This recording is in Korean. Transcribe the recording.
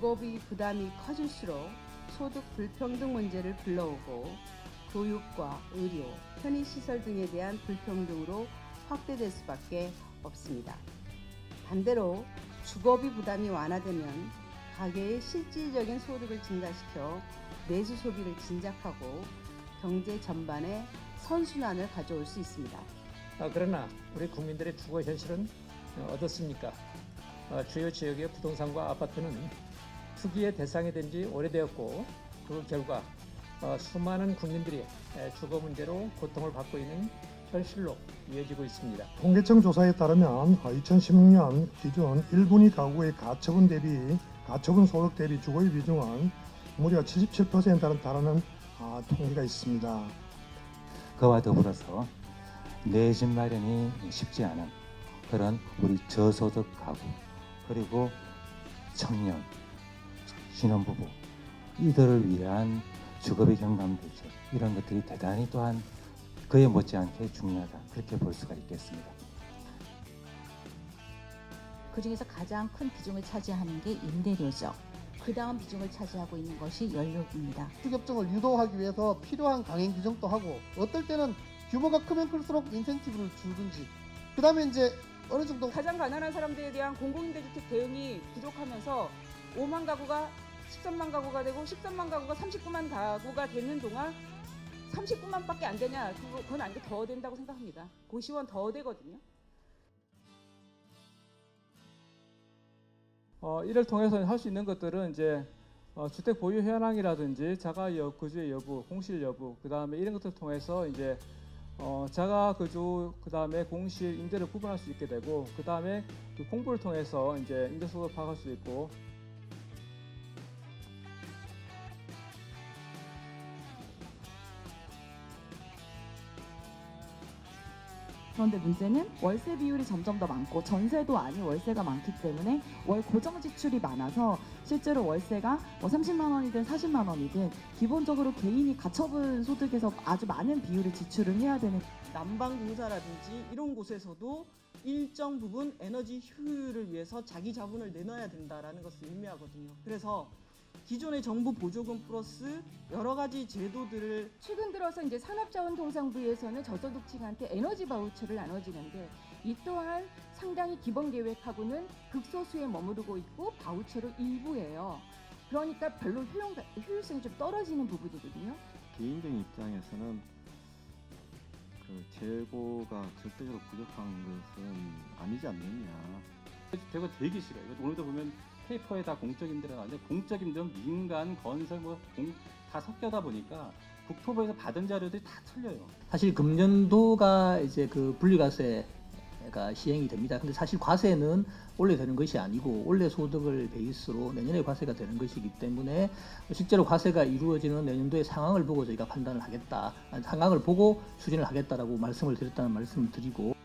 주거비 부담이 커질수록 소득 불평등 문제를 불러오고 교육과 의료, 편의시설 등에 대한 불평등으로 확대될 수밖에 없습니다. 반대로 주거비 부담이 완화되면 가계의 실질적인 소득을 증가시켜 내수 소비를 진작하고 경제 전반에 선순환을 가져올 수 있습니다. 아, 그러나 우리 국민들의 주거 현실은 어, 어떻습니까? 어, 주요 지역의 부동산과 아파트는 투기의 대상이 된 지 오래되었고 그 결과 어, 수많은 국민들이 에, 주거 문제로 고통을 받고 있는 현실로 이어지고 있습니다. 통계청 조사에 따르면 2016년 기준 1분위 가구의 가처분 대비 가처분 소득 대비 주거의 비중은 무려 77%에 달하는 아, 통계가 있습니다. 그와 더불어서 내 집 마련이 쉽지 않은 그런 우리 저소득 가구 그리고 청년 신혼부부 이들을 위한 주거비 경감 대책 이런 것들이 대단히 또한 그에 못지않게 중요하다 그렇게 볼 수가 있겠습니다. 그 중에서 가장 큰 비중을 차지하는 게 임대료죠. 그 다음 비중을 차지하고 있는 것이 연료입니다. 수급증을 유도하기 위해서 필요한 강행 규정도 하고 어떨 때는 규모가 크면 클수록 인센티브를 주든지 그 다음에 이제 어느 정도 가장 가난한 사람들에 대한 공공임대주택 대응이 부족하면서 5만 가구가 13만 가구가 되고 13만 가구가 39만 가구가 되는 동안 39만밖에 안 되냐? 그건 아니고 더 된다고 생각합니다. 고시원 더 되거든요. 어, 이를 통해서 할 수 있는 것들은 이제 어, 주택 보유 현황이라든지 자가 여, 거주의 여부, 공실 여부, 그 다음에 이런 것들을 통해서 이제 어, 자가 거주, 그 다음에 공실 임대를 구분할 수 있게 되고, 그 다음에 그 공부를 통해서 이제 임대 소득을 파악할 수 있고, 그런데 문제는 월세 비율이 점점 더 많고 전세도 아닌 월세가 많기 때문에 월 고정 지출이 많아서 실제로 월세가 뭐 30만 원이든 40만 원이든 기본적으로 개인이 가처분 소득에서 아주 많은 비율을 지출을 해야 되는 난방공사라든지 이런 곳에서도 일정 부분 에너지 효율을 위해서 자기 자본을 내놔야 된다라는 것을 의미하거든요. 그래서 기존의 정부 보조금 플러스 여러 가지 제도들을 최근 들어서 이제 산업자원통상부에서는 저소득층한테 에너지 바우처를 나눠주는데 이 또한 상당히 기본 계획하고는 극소수에 머무르고 있고 바우처로 일부예요. 그러니까 별로 효용, 효율성이 좀 떨어지는 부분이거든요. 개인적인 입장에서는 그 재고가 절대적으로 부족한 것은 아니지 않느냐. 주택은 되게 싫어요. 오늘도 보면 페이퍼에다 공적 임대가 나왔는데 공적 임대는 민간, 건설 뭐 다 섞여다 보니까 국토부에서 받은 자료들이 다 틀려요. 사실 금년도가 이제 그 분리과세 가 시행이 됩니다. 근데 사실 과세는 원래 되는 것이 아니고 원래 소득을 베이스로 내년에 과세가 되는 것이기 때문에 실제로 과세가 이루어지는 내년도의 상황을 보고 저희가 판단을 하겠다, 상황을 보고 추진을 하겠다라고 말씀을 드렸다는 말씀을 드리고.